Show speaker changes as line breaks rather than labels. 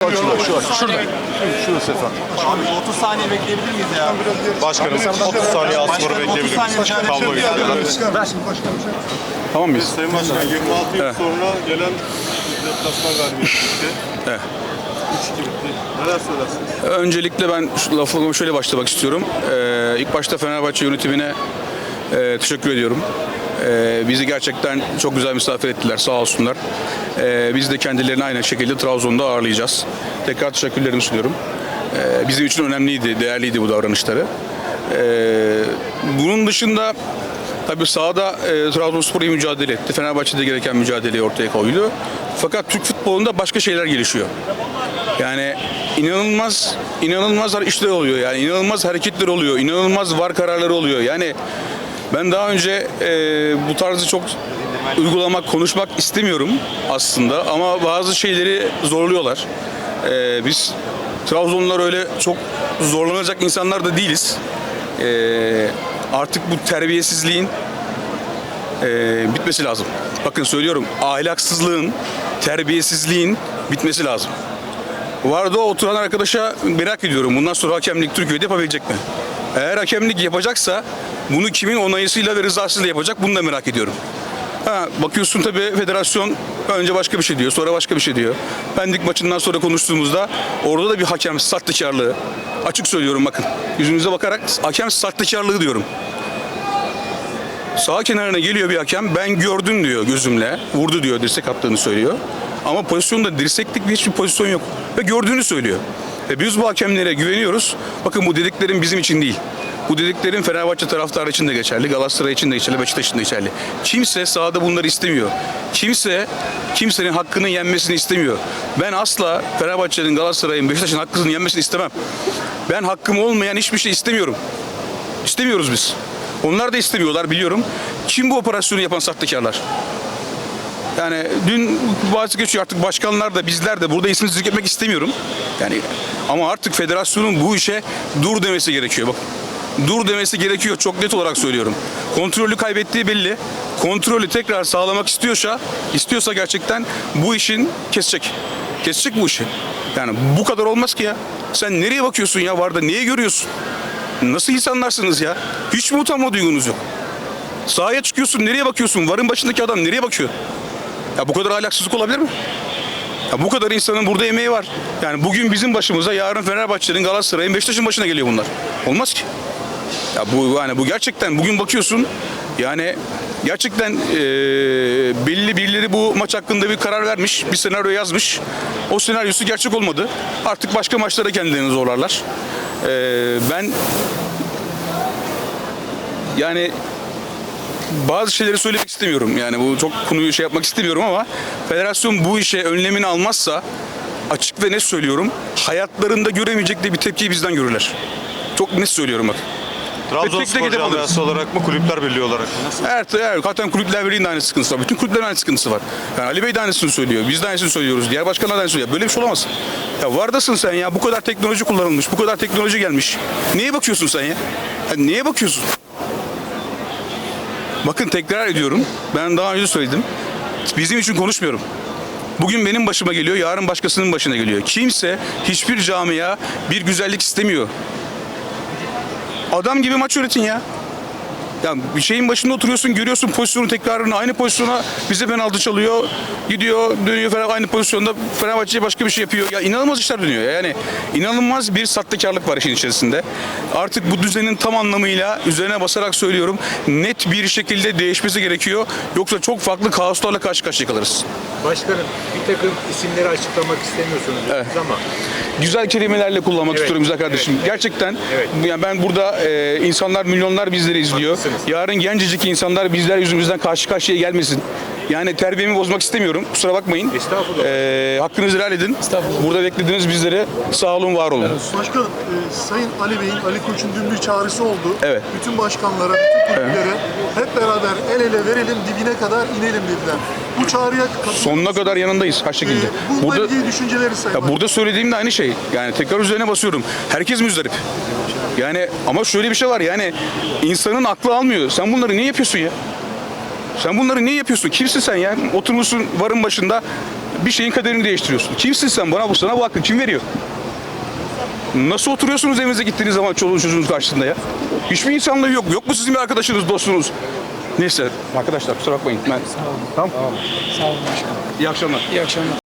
Şurada, şurada. Şurada. Şurası efendim.
Abi 30 saniye bekleyebilir miyiz ya?
Başkanım 30 saniye az sonra
Başkanım, 30
bekleyebilir miyiz? Tabloyu.
edelim.
Tamam mıyız?
Sayın Başkan 26 yıl sonra gelen deplasman galibiyeti bitti.
Evet.
3-2 bitti. Neler söylersiniz?
Öncelikle ben şu lafıma şöyle başlamak istiyorum. Ee, ilk başta Fenerbahçe yönetimine e, teşekkür ediyorum. Ee, bizi gerçekten çok güzel misafir ettiler sağ olsunlar. Ee, biz de kendilerini aynı şekilde Trabzon'da ağırlayacağız. Tekrar teşekkürlerimi sunuyorum. Ee, bizim için önemliydi, değerliydi bu davranışları. Ee, bunun dışında Tabii sahada e, Trabzonspor iyi mücadele etti. Fenerbahçe'de gereken mücadeleyi ortaya koydu. Fakat Türk futbolunda başka şeyler gelişiyor. Yani inanılmaz inanılmaz işler oluyor yani inanılmaz hareketler oluyor, inanılmaz var kararları oluyor. Yani ben daha önce e, bu tarzı çok uygulamak, konuşmak istemiyorum aslında ama bazı şeyleri zorluyorlar. E, biz Trabzonlular öyle çok zorlanacak insanlar da değiliz. E, artık bu terbiyesizliğin e, bitmesi lazım. Bakın söylüyorum ahlaksızlığın, terbiyesizliğin bitmesi lazım. Vardı oturan arkadaşa merak ediyorum. Bundan sonra hakemlik Türkiye'de yapabilecek mi? Eğer hakemlik yapacaksa bunu kimin onayısıyla ve rızasıyla yapacak bunu da merak ediyorum. Ha, bakıyorsun tabii federasyon önce başka bir şey diyor, sonra başka bir şey diyor. Pendik maçından sonra konuştuğumuzda orada da bir hakem sahtekarlığı. Açık söylüyorum bakın. Yüzünüze bakarak hakem sahtekarlığı diyorum. Sağ kenarına geliyor bir hakem. Ben gördüm diyor gözümle. Vurdu diyor dirsek attığını söylüyor. Ama pozisyonda dirseklik bir hiçbir pozisyon yok. Ve gördüğünü söylüyor. E biz bu hakemlere güveniyoruz. Bakın bu dediklerim bizim için değil. Bu dediklerim Fenerbahçe taraftarı için de geçerli, Galatasaray için de geçerli, Beşiktaş için de geçerli. Kimse sahada bunları istemiyor. Kimse kimsenin hakkının yenmesini istemiyor. Ben asla Fenerbahçe'nin, Galatasaray'ın, Beşiktaş'ın hakkının yenmesini istemem. Ben hakkım olmayan hiçbir şey istemiyorum. İstemiyoruz biz. Onlar da istemiyorlar biliyorum. Kim bu operasyonu yapan sahtekarlar? Yani dün bazı geçiyor artık başkanlar da bizler de burada ismi zikretmek istemiyorum. Yani ama artık federasyonun bu işe dur demesi gerekiyor. Bak dur demesi gerekiyor çok net olarak söylüyorum. Kontrolü kaybettiği belli. Kontrolü tekrar sağlamak istiyorsa, istiyorsa gerçekten bu işin kesecek. Kesecek bu işi. Yani bu kadar olmaz ki ya. Sen nereye bakıyorsun ya Varda? Niye görüyorsun? Nasıl insanlarsınız ya? Hiç mi utanma duygunuz yok? Sahaya çıkıyorsun, nereye bakıyorsun? Varın başındaki adam nereye bakıyor? Ya bu kadar ahlaksızlık olabilir mi? Ya bu kadar insanın burada emeği var. Yani bugün bizim başımıza, yarın Fenerbahçe'nin, Galatasaray'ın, Beşiktaş'ın başına geliyor bunlar. Olmaz ki. Ya bu yani bu gerçekten bugün bakıyorsun yani gerçekten eee, belli birileri bu maç hakkında bir karar vermiş, bir senaryo yazmış. O senaryosu gerçek olmadı. Artık başka maçlara kendilerini zorlarlar. Eee, ben yani bazı şeyleri söylemek istemiyorum. Yani bu çok konuyu şey yapmak istemiyorum ama federasyon bu işe önlemini almazsa açık ve net söylüyorum. Hayatlarında göremeyecekleri bir tepkiyi bizden görürler. Çok net söylüyorum bak.
Trabzonspor camiası olarak mı, kulüpler birliği olarak mı? Nasıl?
Evet, evet. Zaten kulüpler birliğinin de aynı sıkıntısı var. Bütün kulüplerin aynı sıkıntısı var. Yani Ali Bey de aynısını söylüyor. Biz de aynısını söylüyoruz. Diğer başkanlar da aynısını söylüyor. Böyle bir şey olamaz. Ya vardasın sen ya. Bu kadar teknoloji kullanılmış. Bu kadar teknoloji gelmiş. Neye bakıyorsun sen ya? ya neye bakıyorsun? Bakın tekrar ediyorum. Ben daha önce söyledim. Bizim için konuşmuyorum. Bugün benim başıma geliyor, yarın başkasının başına geliyor. Kimse hiçbir camia bir güzellik istemiyor. Adam gibi maç yönetin ya. Ya bir şeyin başında oturuyorsun, görüyorsun pozisyonun tekrarını aynı pozisyona bize penaltı çalıyor. Gidiyor, dönüyor falan aynı pozisyonda Fenerbahçe başka bir şey yapıyor. Ya inanılmaz işler dönüyor. ya. Yani inanılmaz bir sahtekarlık var işin içerisinde. Artık bu düzenin tam anlamıyla üzerine basarak söylüyorum. Net bir şekilde değişmesi gerekiyor. Yoksa çok farklı kaoslarla karşı karşıya kalırız.
Başkanım bir takım isimleri açıklamak istemiyorsunuz
Evet.
ama
güzel kelimelerle kullanmak
Evet,
istiyorum güzel kardeşim. Gerçekten
Evet.
yani ben burada e, insanlar milyonlar bizleri izliyor.
Haklısınız.
Yarın gencecik insanlar bizler yüzümüzden karşı karşıya gelmesin. Yani terbiyemi bozmak istemiyorum. Kusura bakmayın.
Estağfurullah.
E, hakkınızı helal edin. Burada beklediniz bizleri. Sağ olun, var olun.
Başkanım, e, Sayın Ali Bey'in, Ali Koç'un dün bir çağrısı oldu.
Evet.
Bütün başkanlara, bütün kulüplere hep beraber el ele verelim, dibine kadar inelim dediler. Bu çağrıya
Sonuna kadar yanındayız her şekilde.
E, bununla
Burada
ilgili düşünceleri Sayın
Ya burada söylediğim de aynı şey. Yani tekrar üzerine basıyorum. Herkes müzdarip. Yani ama şöyle bir şey var yani insanın aklı almıyor. Sen bunları niye yapıyorsun ya? Sen bunları niye yapıyorsun? Kimsin sen ya? Oturmuşsun varın başında bir şeyin kaderini değiştiriyorsun. Kimsin sen? Bana bu sana bu hakkı kim veriyor? Nasıl oturuyorsunuz evinize gittiğiniz zaman çoluğun çocuğunuz karşısında ya? Hiçbir insanlığı yok. Yok mu sizin bir arkadaşınız, dostunuz? Neyse arkadaşlar kusura bakmayın. Ben... Tamam.
Sağ olun başkanım.
İyi akşamlar.
İyi akşamlar.